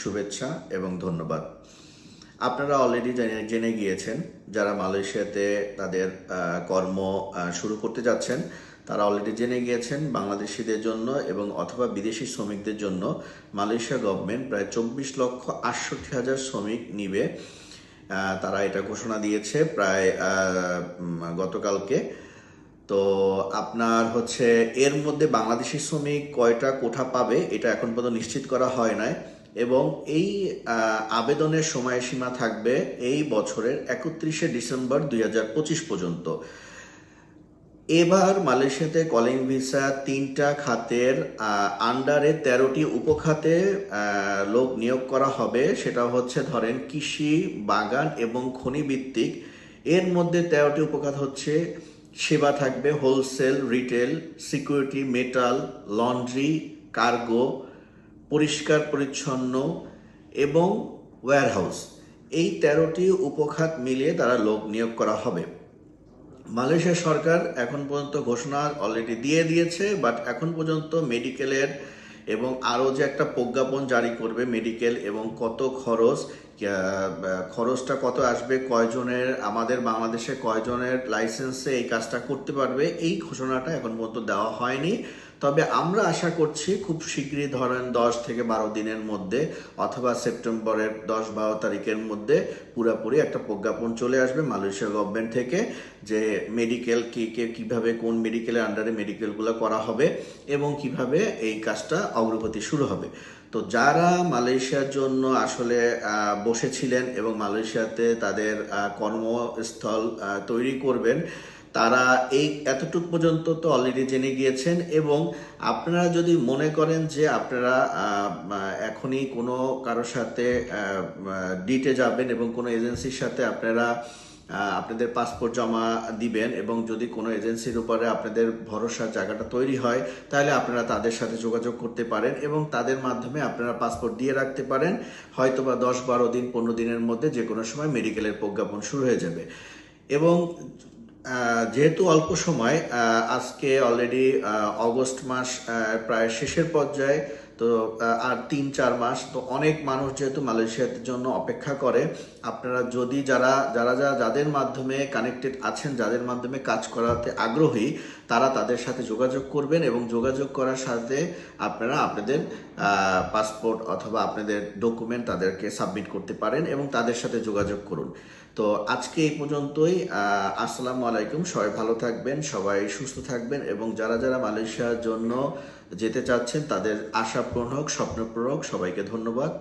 শুভেচ্ছা এবং ধন্যবাদ। আপনারা অলরেডি জেনে গিয়েছেন, যারা মালয়েশিয়াতে তাদের কর্ম শুরু করতে যাচ্ছেন, তারা অলরেডি জেনে গিয়েছেন বাংলাদেশিদের জন্য এবং অথবা বিদেশি শ্রমিকদের জন্য মালয়েশিয়া গভর্নমেন্ট প্রায় চব্বিশ লক্ষ আটষট্টি হাজার শ্রমিক নিবে। তারা এটা ঘোষণা দিয়েছে প্রায় গতকালকে। তো আপনার হচ্ছে এর মধ্যে বাংলাদেশি শ্রমিক কয়টা কোঠা পাবে এটা এখন পর্যন্ত নিশ্চিত করা হয় নাই। এবং এই আবেদনের সময়সীমা থাকবে এই বছরের একত্রিশে ডিসেম্বর দু হাজার পঁচিশ পর্যন্ত। এবার মালয়েশিয়াতে কলিং ভিসা তিনটা খাতের আন্ডারে তেরোটি উপখাতে লোক নিয়োগ করা হবে। সেটা হচ্ছে ধরেন কৃষি, বাগান এবং খনি ভিত্তিক এর মধ্যে তেরোটি উপখাত হচ্ছে সেবা থাকবে wholesale retail security metal laundry cargo পরিষ্কার, পরিচ্ছন্ন এবং ওয়্যারহাউস এই তেরোটি উপখাত মিলিয়ে তারা লোক নিয়োগ করা হবে। মালয়েশিয়া সরকার এখন পর্যন্ত ঘোষণা অলরেডি দিয়ে দিয়েছে বাট এখন পর্যন্ত মেডিকেলের এবং আরও যে একটা প্রজ্ঞাপন জারি করবে মেডিকেল এবং কত খরচ খরচটা কত আসবে, কয়জনের, আমাদের বাংলাদেশে কয়জনের লাইসেন্সে এই কাজটা করতে পারবে, এই ঘোষণাটা এখন পর্যন্ত দেওয়া হয়নি। তবে আমরা আশা করছি খুব শীঘ্রই ধরেন দশ থেকে বারো দিনের মধ্যে অথবা সেপ্টেম্বরের দশ বারো তারিখের মধ্যে পুরাপুরি একটা প্রজ্ঞাপন চলে আসবে মালয়েশিয়া গভর্নমেন্ট থেকে যে মেডিকেল কে কে, কীভাবে কোন মেডিকেলের আন্ডারে মেডিকেলগুলো করা হবে এবং কীভাবে এই কাজটা অগ্রগতি শুরু হবে। তো যারা মালয়েশিয়ার জন্য আসলে বসেছিলেন এবং মালয়েশিয়াতে তাদের কর্মস্থল তৈরি করবেন, তারা এই এতটুক পর্যন্ত তো অলরেডি জেনে গিয়েছেন এবং আপনারা যদি মনে করেন যে আপনারা এখনই কোনো কারোর সাথে ডিটে যাবেন এবং কোনো এজেন্সির সাথে আপনারা আপনাদের পাসপোর্ট জমা দিবেন এবং যদি কোনো এজেন্সির উপরে আপনাদের ভরসার জায়গাটা তৈরি হয়, তাহলে আপনারা তাদের সাথে যোগাযোগ করতে পারেন এবং তাদের মাধ্যমে আপনারা পাসপোর্ট দিয়ে রাখতে পারেন। হয়তো বা দশ, বারো দিন, পনেরো দিনের মধ্যে যে কোনো সময় মেডিকেলের প্রজ্ঞাপন শুরু হয়ে যাবে। এবং যেহেতু অল্প সময় আজকে অলরেডি অগস্ট মাস প্রায় শেষের পর্যায়ে তো আর তিন, চার মাস, তো অনেক মানুষ যেহেতু মালয়েশিয়ার জন্য অপেক্ষা করে, আপনারা যদি যারা যারা যারা যাদের মাধ্যমে কানেক্টেড আছেন, যাদের মাধ্যমে কাজ করাতে আগ্রহী, তারা তাদের সাথে যোগাযোগ করবেন এবং যোগাযোগ করার সাথে আপনারা আপনাদের পাসপোর্ট অথবা আপনাদের ডকুমেন্ট তাদেরকে সাবমিট করতে পারেন এবং তাদের সাথে যোগাযোগ করুন। তো আজকে এই পর্যন্তই আসসালামু আলাইকুম, সবাই ভালো থাকবেন, সবাই সুস্থ থাকবেন এবং যারা যারা মালয়েশিয়ার জন্য যেতে চাচ্ছেন তাদের আশা পূরণ হোক স্বপ্ন পূরণ হোক সবাইকে ধন্যবাদ।